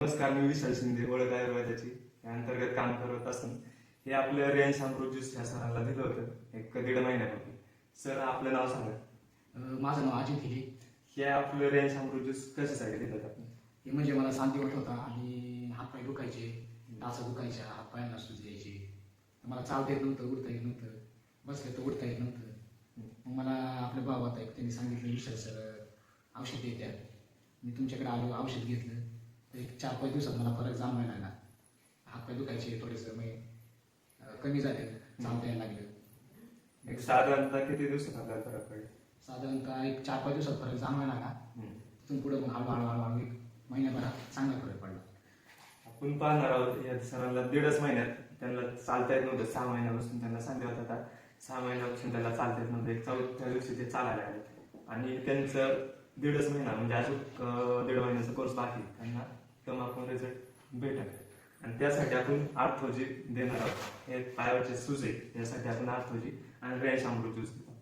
नमस्कार मी विशाल शिंदे ओळख आयुर्वेदाची या अंतर्गत काम करत असून हे आपलं रेंज अमृत ज्यूस ह्या सरांना दिलं होतं एक दीड महिन्यापूर्वी. सर आपलं नाव सांगा. माझं नाव अजित हिरे हे आपलं रेंज अमृत ज्यूस कशासाठी दिलं होतं आपण? हे म्हणजे मला सांधी होत होता आणि हातपाय दुखायचे टाचा दुखायच्या हातपायांना सूज यायची मला चालता येत नव्हतं उडता येत नव्हतं बसलं तर उडता येत नव्हतं. मग मला आपले भाऊ होता एक त्यांनी सांगितलं विशाल सर औषध देत्यात. मी तुमच्याकडे आलो औषध घेतलं. एक चार पाच दिवसात मला फरक जाणवायला लागला. हातपाय दुखायचे थोडेसं अ, कमी झाले चालता यायला लागलं. एक साधारणतः किती दिवसात आपल्याला फरक पडेल? साधारणतः एक चार पाच दिवसात फरक जाणवायला लागला. हम्म. तिथून पुढे मग हळूहळू हळूहळू एक महिन्याभरात चांगला फरक पडला. आपण पाहणार आहोत या सरांना दीडच महिन्यात त्यांना चालता येत नव्हतं. सहा महिन्यापासून त्यांना सांगत होता सहा महिन्यापासून त्याला चालता येत नव्हतं. एक चौथ्या दिवशी ते चालायला आले आणि त्यांचं दीडच महिना म्हणजे अजून दीड महिन्याचा कोर्स बाकी त्यांना कम आपण रिझल्ट भेटेल. आणि त्यासाठी आपण आर्थोजी देणार आहोत. हे पायावरचे सुजे यासाठी आपण आर्थोजी आणि रेंज अमृत ज्यूस देतो